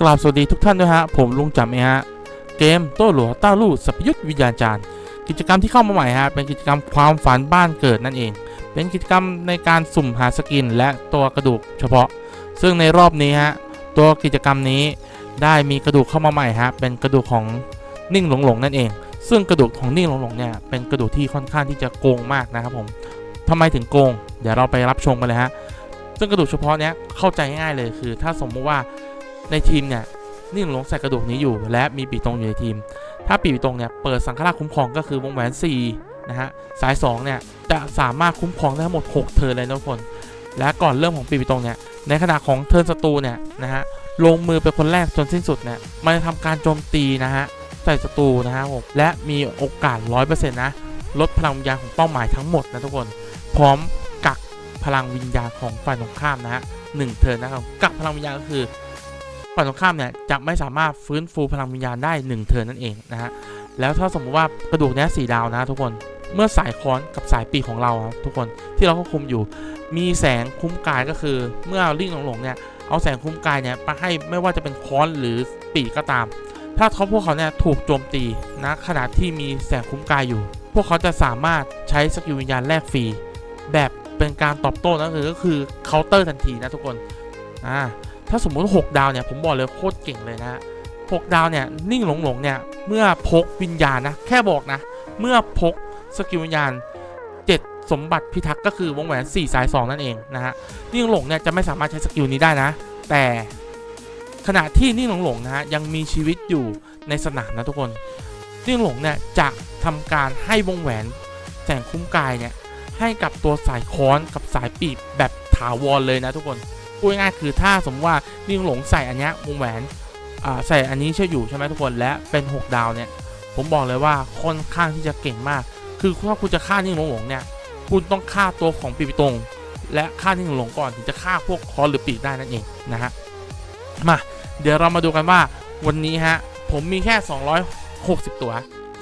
กราบสวัสดีทุกท่านด้วยฮะ ผมลุงจำเองฮะ เกมโต้หลัวต้าลู่สัพยุทธวิญญาณจารย์ กิจกรรมที่เข้ามาใหม่ฮะ เป็นกิจกรรมความฝันบ้านเกิดนั่นเอง เป็นกิจกรรมในการสุ่มหาสกินและตัวกระดูกเฉพาะ ซึ่งในรอบนี้ฮะ ตัวกิจกรรมนี้ได้มีกระดูกเข้ามาใหม่ฮะ เป็นกระดูกของนิ่งหลงหลงนั่นเอง ซึ่งกระดูกของนิ่งหลงหลงเนี่ย เป็นกระดูกที่ค่อนข้างที่จะโกงมากนะครับผมทำไมถึงโกง เดี๋ยวเราไปรับชมกันเลยฮะ ซึ่งกระดูกเฉพาะเนี้ยเข้าใจง่ายๆเลยคือ ถ้าสมมุติว่า ในทีมเนี่ยนิ่งหลงใส่กระดูกนี้อยู่และมีปีตรงอยู่ในทีม ถ้าปีตรงเนี่ยเปิดสังฆราชคุ้มครองก็คือวงแหวน4นะฮะสาย2เนี่ยจะสามารถคุ้มครองได้ทั้งหมด 6 เทิร์นเลยนะทุกคน และก่อนเริ่มของปีปีตรงเนี่ยในขณะของเทิร์นศัตรูเนี่ยนะฮะลงมือเป็นคนแรกจนสิ้นสุดเนี่ยมันจะทำการโจมตีนะฮะใส่ศัตรูนะฮะผมและมีโอกาส 100%นะลดพลังวิญญาณของเป้าหมายทั้งหมดนะทุกคน พร้อมกักพลังวิญญาณของฝ่ายตรงข้ามนะฮะหนึ่งเทิร์นนะครับกักพลังวิญญาณก็คือ ฝ่ายตรงข้ามเนี่ยจะไม่สามารถฟื้นฟูพลังวิญญาณได้หนึ่งเทิร์นนั่นเองนะฮะแล้วถ้าสมมติว่ากระดูกเนี้ยสีดาวนะทุกคนเมื่อสายค้อนกับสายปีกของเราทุกคนที่เราควบคุมอยู่ มีแสงคุ้มกายก็คือ เมื่อลิ่งหลงๆเนี่ยเอาแสงคุ้มกายเนี่ยไปให้ไม่ว่าจะเป็นค้อนหรือปีกก็ตาม ถ้าเขาพวกเขาเนี่ยถูกโจมตีนะขณะที่มีแสงคุ้มกายอยู่ พวกเขาจะสามารถใช้สกิลวิญญาณแลกฟรีแบบเป็นการตอบโต้นั่นคือก็คือเคาน์เตอร์ทันทีนะทุกคนอ่า ถ้าสมมุติ6ดาวเนี่ยผมบอกเลยโคตรเก่งเลยนะ6ดาวเนี่ยนิ่งหลงหลงเนี่ยเมื่อพกวิญญาณนะแค่บอกนะ เมื่อพกสกิลวิญญาณ 7 สมบัติพิทักษ์ก็คือวงแหวน 4 สาย 2 นั่นเองนะฮะนิ่งหลงเนี่ยจะไม่สามารถใช้สกิลนี้ได้นะ แต่ขณะที่นิ่งหลงหลงนะฮะยังมีชีวิตอยู่ในสนามนะทุกคนนิ่งหลงเนี่ยจะทำการให้วงแหวนแสงคุ้มกายเนี่ยให้กับตัวสายค้อนกับสายปีบแบบถาวรเลยนะทุกคน พูดง่ายคือถ้าสมมติว่านิ่งหลงใส่อันนี้วงแหวนใส่อันนี้เชื่ออยู่ใช่ไหมทุกคนและเป็น 6 ดาวเนี่ย ผมบอกเลยว่าค่อนข้างที่จะเก่งมาก คือถ้าคุณจะฆ่านิ่งหลงหลงเนี่ย คุณต้องฆ่าตัวของปีบตรงและฆ่านิ่งหลงก่อนถึงจะฆ่าพวกคอนหรือปีกได้นั่นเองนะฮะมาเดี๋ยวเรามาดูกันว่าวันนี้ฮะผมมีแค่ 260 ตัว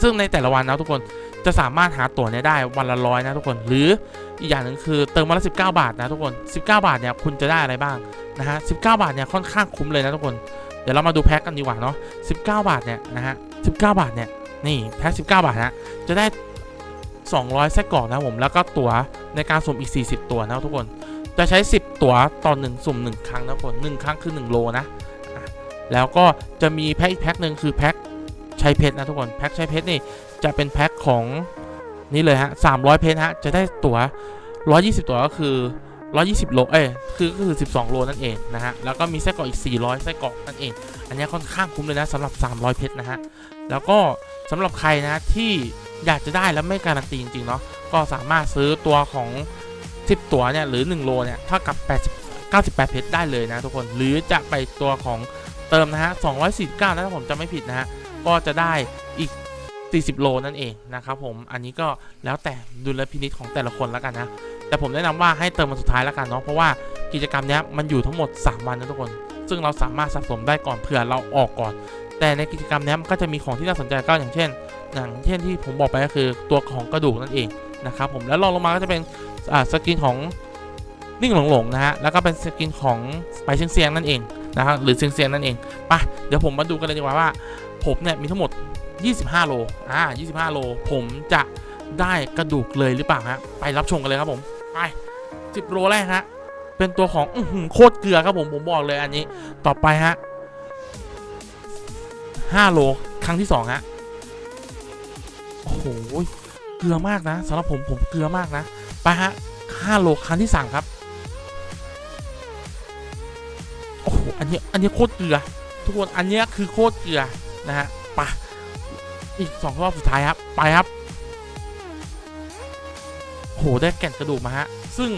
ซึ่งในแต่ละวันนะทุกคน จะสามารถหาตั๋วเนี่ยได้วันละร้อยนะทุกคน หรืออีกอย่างหนึ่งคือเติมวันละ 19 บาทนะทุกคน 19 บาทเนี่ยคุณจะได้อะไรบ้างนะฮะ19 บาทเนี่ยค่อนข้างคุ้มเลยนะทุกคน เดี๋ยวเรามาดูแพ็กกันดีกว่าเนาะ19 บาทเนี่ยนะฮะ19 บาทเนี่ยนี่แพ็ก19 บาทนะจะได้ 200ไส้กรอกนะผมแล้วก็ตั๋วในการสุ่มอีก 40 ตัวนะทุกคน จะใช้ 10 ตั๋วต่อ1สุ่ม 1 ครั้งนะทุกคน1ครั้งคือ 1 โลนะอะแล้วก็จะมีแพ็กอีกแพ็กหนึ่งคือแพ็ก ใช้เพชรนะทุกคนแพ็กใช้เพชรนี่จะเป็นแพ็คของนี่เลยฮะ300เพนฮะจะได้ตั๋ว120ตั๋วก็คือ120โลเอ้ยคือก็คือ12โลนั่นเองนะฮะแล้วก็มีไส้กรอกอีก400ไส้กรอกนั่นเอง อันนี้ค่อนข้างคุ้มเลยนะสำหรับ300เพชรนะฮะแล้วก็สำหรับใครนะที่อยากจะได้แล้วไม่การันตีจริงๆเนาะก็สามารถซื้อตัวของ10ตั๋วเนี่ยหรือ1โลเนี่ยเท่ากับ80 98เพชรได้เลยนะทุกคนหรือจะไปตัวของเติมนะฮะ249นะถ้าผมจำไม่ผิดนะฮะ ก็จะได้อีก 40 โลนั่นเองนะครับผมอันนี้ก็แล้วแต่ดุลพินิจของแต่ละคนแล้วกันนะ แต่ผมแนะนำว่าให้เติมวันสุดท้ายแล้วกันเนาะเพราะว่ากิจกรรมนี้มันอยู่ทั้งหมด 3 วันนะทุกคน ซึ่งเราสามารถสะสมได้ก่อนเผื่อเราออกก่อน แต่ในกิจกรรมนี้มันก็จะมีของที่น่าสนใจก็อย่างเช่น อย่างเช่นที่ผมบอกไปก็คือตัวของกระดูกนั่นเองนะครับผมแล้วรองลงมาก็จะเป็นสกินของนิ่งหลงหลงๆนะฮะแล้วก็เป็นสกินของไปเชียงเซียงนั่นเองนะครับหรือเซียงเซียงนั่นเองไปเดี๋ยวผมมาดูกันเลยดีกว่าว่า ผมเนี่ยมีทั้งหมด 25 โล อ่า 25 โล ผมจะได้กระดูกเลยหรือเปล่าฮะ ไปรับชมกันเลยครับผม ไป 10 โลแรกฮะ เป็นตัวของอืโคตรเกลือครับผม ผมบอกเลยอันนี้ ต่อไปฮะ 5 โล ครั้งที่ 2 ฮะ โอ้โห เกลือมากนะสำหรับผม ผมเกลือมากนะ ไปฮะ 5 โล ครั้งที่ 3 ครับ โอ้โห อันนี้ อันนี้โคตรเกลือ ทุกคน อันนี้คือโคตรเกลือ นะฮะไปอีกสองรอบสุดท้ายครับ ไปครับโหได้แก่นกระดูกมาฮะ ซึ่ง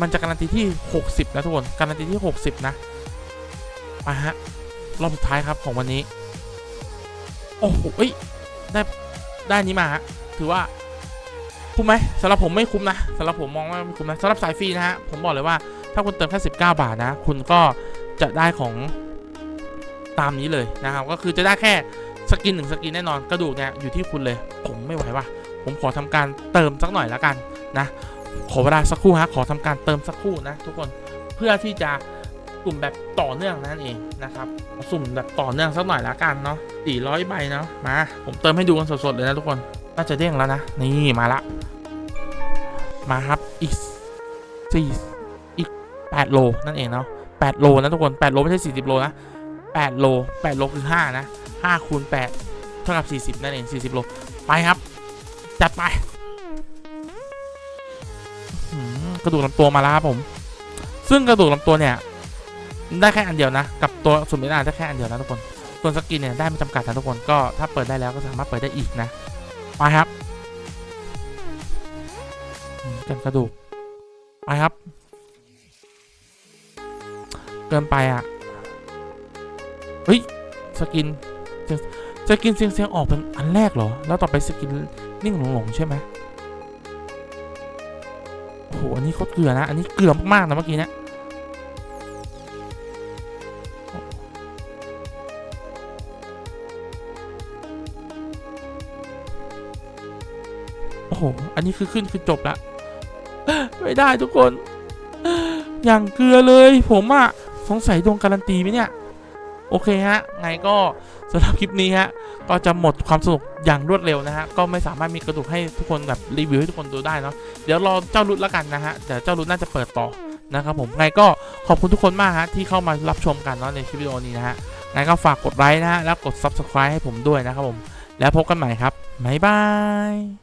มันจะการันตีที่ 60 นะทุกคน การันตีที่ 60 นะไปฮะ รอบสุดท้ายครับของวันนี้ โอ้โหเอ้ได้ ได้นนี้มาฮะ ถือว่า คุ้มไหมสำหรับผมไม่คุ้มนะสำหรับผมมองว่าไม่คุ้มนะสำหรับสายฟรีนะฮะ ผมบอกเลยว่าถ้าคุณเติมแค่ 19 บาทนะ คุณก็จะได้ของ ตามนี้เลยนะครับก็คือจะได้แค่สกินหนึ่งสกินแน่นอนกระดูกเนี่ยอยู่ที่คุณเลย ผมไม่ไหวว่ะผมขอทำการเติมสักหน่อยแล้วกันนะขอเวลาสักครู่ฮะขอทำการเติมสักครู่นะ ทุกคนเพื่อที่จะสุ่มแบบต่อเนื่องนั่นเองนะครับสุ่มแบบต่อเนื่องสักหน่อยละกันเนาะ400ใบเนาะมาผมเติมให้ดูกันสดๆเลยนะทุกคนน่าจะเด้งแล้วนะนี่มาละมาครับอีกสี่อีก8โลนั่นเองเนาะ8โลนะทุกคน8โลไม่ใช่40โลนะ 8 โล 8 โลคือ 5 นะ 5 คูณ 8 เท่ากับ 40 นั่นเอง 40 โล ไปครับ จัดไปกระดูกลำตัวมาแล้วครับผม ซึ่งกระดูกลำตัวเนี่ย ได้แค่อันเดียวนะ กับตัวสุ่มเออาได้แค่อันเดียวนะทุกคน ส่วนสกินเนี่ยได้ไม่จำกัดนะทุกคน ก็ถ้าเปิดได้แล้วก็สามารถเปิดได้อีกนะ ไปครับกันกระดูก ไปครับ เกินไปอะ เฮ้ยสกินสกินเสียงเสียงออกเป็นอันแรกเหรอ แล้วต่อไปสกินนิ่งหลงหลงใช่ไหมโอ้โหอันนี้เขาเกลือนะ อันนี้เกลือมากๆนะเมื่อกี้เนะโอ้โห อันนี้คือขึ้นคือจบละไม่ได้ทุกคน อย่างเกลือเลยผมอะสงสัยดวงการันตีไหมเนี่ย โอเคฮะ ไงก็สำหรับคลิปนี้ฮะ ก็จะหมดความสนุกอย่างรวดเร็วนะฮะ ก็ไม่สามารถมีกระดูกให้ทุกคนแบบรีวิวให้ทุกคนดูได้เนาะ เดี๋ยวรอเจ้ารุดแล้วกันนะฮะ เดี๋ยวเจ้ารุดน่าจะเปิดต่อนะครับผม ไงก็ขอบคุณทุกคนมากฮะที่เข้ามารับชมกันเนาะในคลิปวิดีโอนี้นะฮะ ไงก็ฝากกดไลค์นะฮะ แล้วกด subscribe ให้ผมด้วยนะครับผม แล้วพบกันใหม่ครับบ๊ายบาย